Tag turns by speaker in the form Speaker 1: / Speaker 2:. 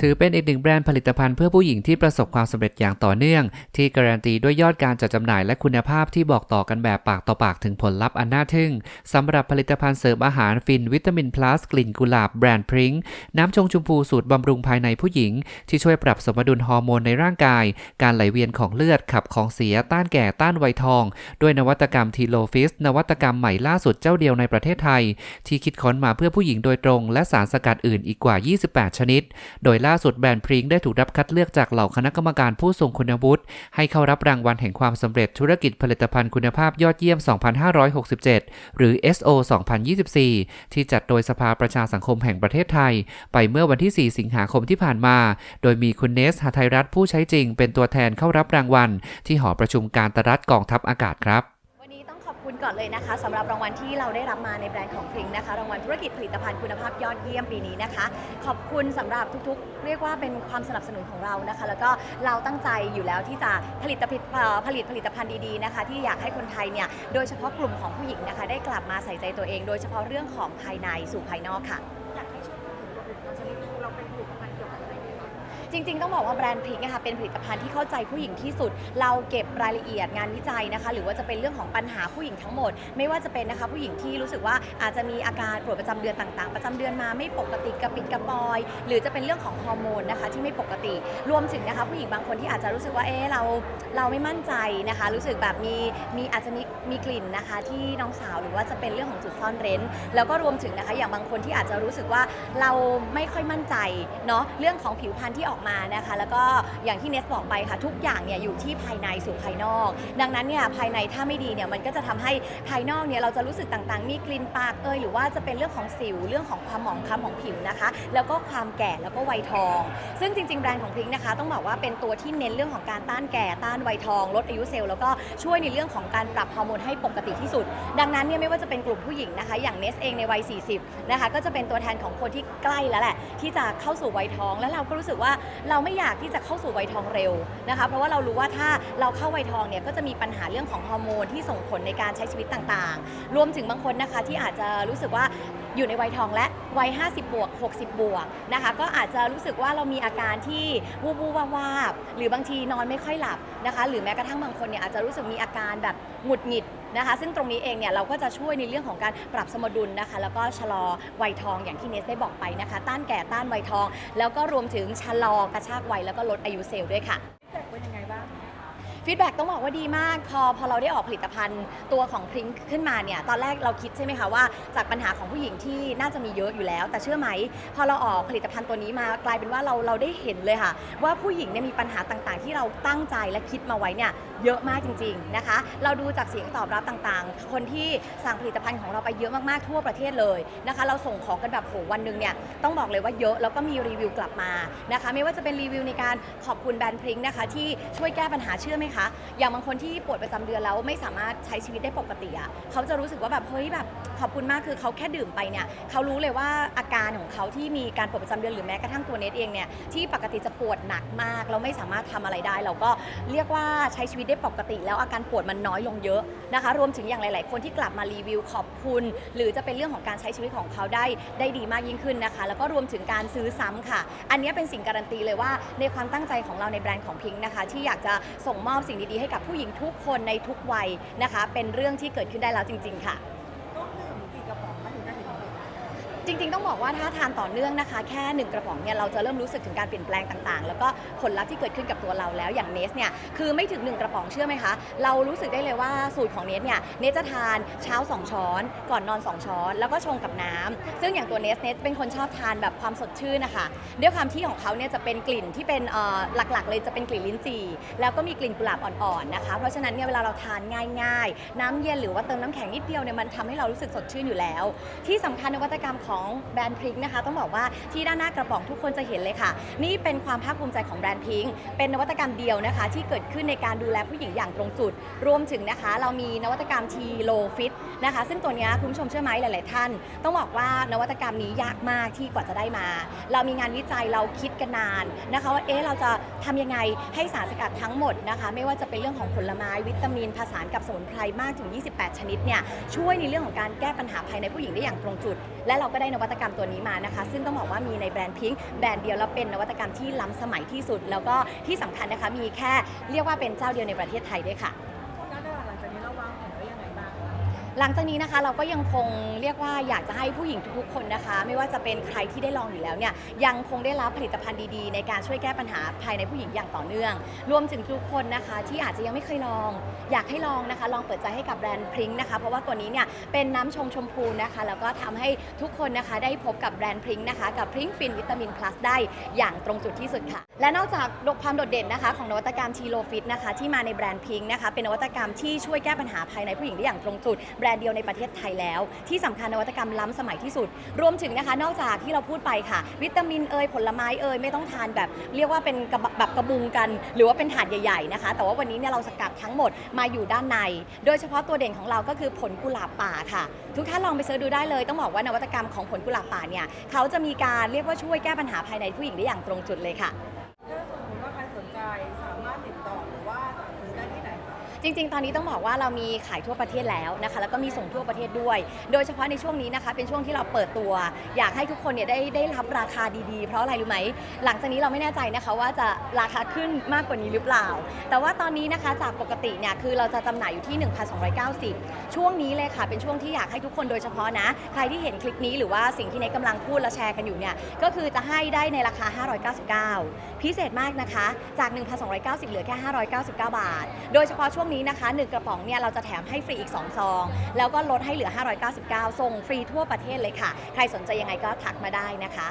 Speaker 1: ถือเป็นอีกหนึ่งแบรนด์ผลิตภัณฑ์เพื่อผู้หญิงที่ประสบความสำเร็จอย่างต่อเนื่อง ที่การันตีด้วยยอดการจัดจำหน่ายและคุณภาพที่บอกต่อกันแบบปากต่อปากถึงผลลัพธ์อันน่าทึ่งสำหรับผลิตภัณฑ์เสริมอาหารฟินวิตามินพลัสกลิ่นกุหลาบแบรนด์พริ้งน้ำชงชมพูสูตรบำรุงภายในผู้หญิง ที่ช่วยปรับสมดุลฮอร์โมนในร่างกาย การไหลเวียนของเลือดขับของเสียต้านแก่ต้านวัยทอง ด้วยนวัตกรรมทีโลฟิส นวัตกรรมใหม่ล่าสุดเจ้าเดียวในประเทศไทย ที่คิดค้นมาเพื่อผู้หญิงโดยตรง และสารสกัดอื่นอีกกว่า 28 ชนิด โดยล่าสุดแบรนด์พริ้งได้ถูกรับคัดเลือกจากเหล่าคณะกรรมการผู้ทรงคุณวุฒิให้เข้ารับรางวัลแห่งความสำเร็จธุรกิจผลิตภัณฑ์คุณภาพยอดเยี่ยม 2567 หรือ SO 2024 ที่จัดโดยสภาประชาสังคมแห่งประเทศไทย ไปเมื่อวันที่ 4 สิงหาคมที่ผ่านมา โดยมีคุณเนสหทัยรัตน์ผู้ใช้จริง เป็นตัวแทนเข้ารับรางวัล ที่หอประชุมการตรัฐกองทัพอากาศครับ
Speaker 2: นก่อนเลยนะคะสำหรับรางวัลที่เราได้รับมาในแบรนด์ของพริงนะคะรางวัลธุรกิจผลิตภัณฑ์คุณภาพยอดเยี่ยมปีนี้นะคะ ขอบคุณสำหรับทุกๆ เรียกว่าเป็นความสนับสนุนของเรานะคะ แล้วก็เราตั้งใจอยู่แล้วที่จะผลิตผลิตผลิตผลิตภัณฑ์ดีๆนะคะ ที่อยากให้คนไทยเนี่ยโดยเฉพาะกลุ่มของผู้หญิงนะคะ ได้กลับมาใส่ใจตัวเอง โดยเฉพาะเรื่องของภายในสู่ภายนอกค่ะ
Speaker 3: อยากให้ช่วยพูดถึงผลิตภัณฑ์ชนิดนึงเราเป็นผลิตภัณฑ์เกี่ยวกับอะไรดี
Speaker 2: จริง ๆ ต้องบอกว่าแบรนด์พริกนะคะเป็นผลิตภัณฑ์ที่เข้าใจผู้หญิงที่สุด เราเก็บรายละเอียดงานวิจัยนะคะ หรือว่าจะเป็นเรื่องของปัญหาผู้หญิงทั้งหมด ไม่ว่าจะเป็นนะคะผู้หญิงที่รู้สึกว่าอาจจะมีอาการปวดประจำเดือนต่างๆ ประจำเดือนมาไม่ปกติกระปิดกระปอย หรือจะเป็นเรื่องของฮอร์โมนนะคะที่ไม่ปกติ รวมถึงนะคะผู้หญิงบางคนที่อาจจะรู้สึกว่าเอ๊ะเราเราไม่มั่นใจนะคะ รู้สึกแบบมีมีอาจจะมีมีกลิ่นนะคะที่น้องสาวหรือว่าจะเป็นเรื่องของจุดซ่อนเร้น แล้วก็รวมถึงนะคะอย่างบางคนที่อาจจะรู้สึกว่าเราไม่ค่อยมั่นใจเนาะเรื่องของผิวพรรณที่ออกมานะคะ แล้วก็อย่างที่เนสบอกไปค่ะ ทุกอย่างเนี่ยอยู่ที่ภายในสู่ภายนอก ดังนั้นเนี่ยภายในถ้าไม่ดีเนี่ยมันก็จะทำให้ภายนอกเนี่ยเราจะรู้สึกต่างๆ มีกลิ่นปากเอยหรือว่าจะเป็นเรื่องของสิวเรื่องของความหมองคล้ำของผิวนะคะ แล้วก็ความแก่แล้วก็วัยทอง ซึ่งจริงๆแบรนด์ของพริงนะคะ ต้องบอกว่าเป็นตัวที่เน้นเรื่องของการต้านแก่ต้านวัยทอง ลดอายุเซลล์แล้วก็ช่วยในเรื่องของการปรับฮอร์โมนให้ปกติที่สุด ดังนั้นเนี่ยไม่ว่าจะเป็นกลุ่มผู้หญิงนะคะ อย่างเนสเองในวัย 40 นะคะ ก็จะเป็นตัวแทนของคนที่ใกล้แล้วแหละ ที่จะเข้าสู่วัยทองแล้วเราก็รู้สึกว่าเราไม่อยากที่จะเข้าสู่วัยทองเร็วนะคะ เพราะว่าเรารู้ว่าถ้าเราเข้าวัยทองเนี่ยก็จะมีปัญหาเรื่องของฮอร์โมนที่ส่งผลในการใช้ชีวิตต่างๆ รวมถึงบางคนนะคะที่อาจจะรู้สึกว่า อยู่ในวัยทองและวัย 50 บวก 60 บวกนะคะ ก็อาจจะรู้สึกว่าเรามีอาการที่วูบวูบวาบวาบหรือบางทีนอนไม่ค่อยหลับนะคะ หรือแม้กระทั่งบางคนเนี่ยอาจจะรู้สึกมีอาการแบบหงุดหงิดนะคะ ซึ่งตรงนี้เองเนี่ยเราก็จะช่วยในเรื่องของการปรับสมดุลนะคะ แล้วก็ชะลอวัยทองอย่างที่เนสได้บอกไปนะคะ ต้านแก่ต้านวัยทอง แล้วก็รวมถึงชะลอกระชากวัยแล้วก็ลดอายุเซลล์ด้วยค่ะ
Speaker 3: แต่เป็นยังไงบ้าง
Speaker 2: ฟีดแบ็กต้องบอกว่าดีมาก พอพอเราได้ออกผลิตภัณฑ์ตัวของพริ้งขึ้นมาเนี่ย ตอนแรกเราคิดใช่ไหมคะว่า จากปัญหาของผู้หญิงที่น่าจะมีเยอะอยู่แล้ว แต่เชื่อไหม พอเราออกผลิตภัณฑ์ตัวนี้มากลายเป็นว่าเราเราได้เห็นเลยค่ะ ว่าผู้หญิงเนี่ยมีปัญหาต่างๆ ที่เราตั้งใจและคิดมาไว้เนี่ยเยอะมากจริง ๆนะคะ เราดูจากเสียงตอบรับต่างๆ คนที่สั่งผลิตภัณฑ์ของเราไปเยอะมากๆทั่วประเทศเลยนะคะ เราส่งของกันแบบโหวันหนึ่งเนี่ยต้องบอกเลยว่าเยอะแล้วก็มีรีวิวกลับมานะคะ ไม่ว่าจะเป็นรีวิวในการขอบคุณแบรนด์พริ้งนะคะที่ช่วยแก้ปัญหาเชื่อไหมคะอย่างบางคนที่ปวดประจำเดือนแล้วไม่สามารถใช้ชีวิตได้ปกติอะเขาจะรู้สึกว่าแบบเฮ้ยแบบขอบคุณมากคือเขาแค่ดื่มไปเนี่ยเขารู้เลยว่าอาการของเขาที่มีการปวดประจำเดือนหรือแม้กระทั่งตัวเนตเองเนี่ยที่ปกติจะปวดหนักมากเราไม่สามารถทำอะไรได้ เราก็เรียกว่าใช้ชีวิตได้ปกติ แล้วอาการปวดมันน้อยลงเยอะนะคะ รวมถึงอย่างหลาย ๆ คนที่กลับมารีวิวขอบคุณ หรือจะเป็นเรื่องของการใช้ชีวิตของเขาได้ได้ดีมากยิ่งขึ้นนะคะ แล้วก็รวมถึงการซื้อซ้ำค่ะ อันนี้เป็นสิ่งการันตีเลยว่าในความตั้งใจของเราในแบรนด์ของพิงค์นะคะที่อยากจะส่งมอบสิ่งดีๆให้กับผู้หญิงทุกคนในทุกวัยนะคะ เป็นเรื่องที่เกิดขึ้นได้แล้วจริง ๆ ค่ะ
Speaker 3: จ
Speaker 2: ริง ๆ ต้องบอกว่าถ้าทานต่อเนื่องนะคะ แค่1กระป๋องเนี่ยเราจะเริ่มรู้สึกถึงการเปลี่ยนแปลงต่างๆ แล้วก็ผลลัพธ์ที่เกิดขึ้นกับตัวเราแล้วอย่างเนสเนี่ยคือไม่ถึง1กระป๋องเชื่อไหมคะ เรารู้สึกได้เลยว่าสูตรของเนสเนี่ยเนสจะทานเช้า 2 ช้อน ก่อนนอน 2 ช้อน แล้วก็ชงกับน้ำซึ่งอย่างตัวเนสเนสเป็นคนชอบทานแบบความสดชื่นนะคะด้วยความที่ของเขาเนี่ยจะเป็นกลิ่นที่เป็นหลักๆ เลยจะเป็นกลิ่นลิ้นจี่แล้วก็มีกลิ่นกุหลาบอ่อนๆนะคะ เพราะฉะนั้นเนี่ยเวลาเราทานง่าย ๆ น้ำเย็นหรือว่าเติมน้ำแข็งนิดเดียวเนี่ยมันทำให้เรารู้สึกสดชื่นอยู่แล้ว ที่สำคัญนวัตกรรมของแบรนด์พริงนะคะต้องบอกว่าที่ด้านหน้ากระป๋องทุกคนจะเห็นเลยค่ะ นี่เป็นความภาคภูมิใจของแบรนด์พิงเป็นนวัตกรรมเดียวนะคะ ที่เกิดขึ้นในการดูแลผู้หญิงอย่างตรงจุด รวมถึงนะคะ เรามีนวัตกรรมทีโลฟิตนะคะ ซึ่งตัวนี้คุณผู้ชมเชื่อไหมหลาย ๆ ท่าน ต้องบอกว่านวัตกรรมนี้ยากมากที่กว่าจะได้มา เรามีงานวิจัยเราคิดกันนานนะคะว่าเอ๊ะเราจะทำยังไงให้สารสกัดทั้งหมดนะคะ ไม่ว่าจะเป็นเรื่องของผลไม้วิตามินผสานกับสมุนไพรมากถึง 28 ชนิดเนี่ยช่วยในเรื่องของการแก้ปัญหาภายในผู้หญิงได้อย่างตรงจุด และเราก็ได้นนวัตกรรมตัวนี้มานะคะ ซึ่งต้องบอกว่ามีในแบรนด์พิงค์แบรนด์เดียวแล้วเป็นนวัตกรรมที่ล้ำสมัยที่สุด แล้วก็ที่สำคัญนะคะมีแค่เรียกว่าเป็นเจ้าเดียวในประเทศไทยด้วยค่ะ
Speaker 3: หลังจากนี้นะ
Speaker 2: คะเราก็ยังคงเรียกว่าอยากจะให้ผู้หญิงทุกๆ คนนะคะ ไม่ว่าจะเป็นใครที่ได้ลองอยู่แล้วเนี่ยยังคงได้รับผลิตภัณฑ์ดีๆ ในการช่วยแก้ปัญหาภายในผู้หญิงอย่างต่อเนื่อง รวมถึงทุกคนนะคะที่อาจจะยังไม่เคยลอง อยากให้ลองนะคะ ลองเปิดใจให้กับแบรนด์พริงนะคะ เพราะว่าตัวนี้เนี่ยเป็นน้ำชงชมพูนะคะ แล้วก็ทำให้ทุกคนนะคะได้พบกับแบรนด์พริงนะคะกับพริงฟินวิตามินพลัสได้อย่างตรงจุดที่สุดค่ะ และนอกจากความโดดเด่นนะคะ ของนวัตกรรมทีโลฟิตนะคะที่มาในแบรนด์พริงนะคะเป็นนวัตกรรมที่ช่วยแก้ปัญหาภายในผู้หญิงได้อย่างตรงจุดรนด์เดียวในประเทศไทยแล้ว ที่สำคัญนวัตกรรมล้ำสมัยที่สุด รวมถึงนะคะ นอกจากที่เราพูดไปค่ะ วิตามินเอยผลไม้เอยไม่ต้องทานแบบ เรียกว่าเป็นแบบกระบุงกัน หรือว่าเป็นถาดใหญ่ๆนะคะ แต่ว่าวันนี้เนี่ยเราสกัดทั้งหมดมาอยู่ด้านใน โดยเฉพาะตัวเด่นของเราก็คือผลกุหลาบป่าค่ะ ทุกท่านลองไปเสิร์ชดูได้เลย ต้องบอกว่านวัตกรรมของผลกุหลาบป่าเนี่ยเขาจะมีการเรียกว่าช่วยแก้ปัญหาภายในผู้หญิงได้อย่างตรงจุดเลย
Speaker 3: ค่ะ
Speaker 2: จริง ๆ ตอนนี้ต้องบอกว่าเรามีขายทั่วประเทศแล้วนะคะแล้วก็มีส่งทั่วประเทศด้วย โดยเฉพาะในช่วงนี้นะคะ เป็นช่วงที่เราเปิดตัว อยากให้ทุกคนเนี่ยได้ได้รับราคาดีๆ เพราะอะไรรู้ไหมหลังจากนี้เราไม่แน่ใจนะคะว่าจะราคาขึ้นมากกว่านี้หรือเปล่า แต่ว่าตอนนี้นะคะจากปกติเนี่ยคือเราจะจำหน่ายอยู่ที่ 1,290 ช่วงนี้เลยค่ะ เป็นช่วงที่อยากให้ทุกคนโดยเฉพาะนะ ใครที่เห็นคลิปนี้หรือว่าสิ่งที่ในกำลังพูดและแชร์กันอยู่เนี่ยก็คือจะให้ได้ในราคา 599 พิเศษมากนะคะ จาก 1,290 เหลือแค่ 599 บาท โดยเฉพาะช่วงนี้นะคะ1กระป๋องเนี่ยเราจะแถมให้ฟรีอีก2ซอง แล้วก็ลดให้เหลือ 599 ส่งฟรีทั่วประเทศเลยค่ะ ใครสนใจยังไงก็ทักมาได้นะคะ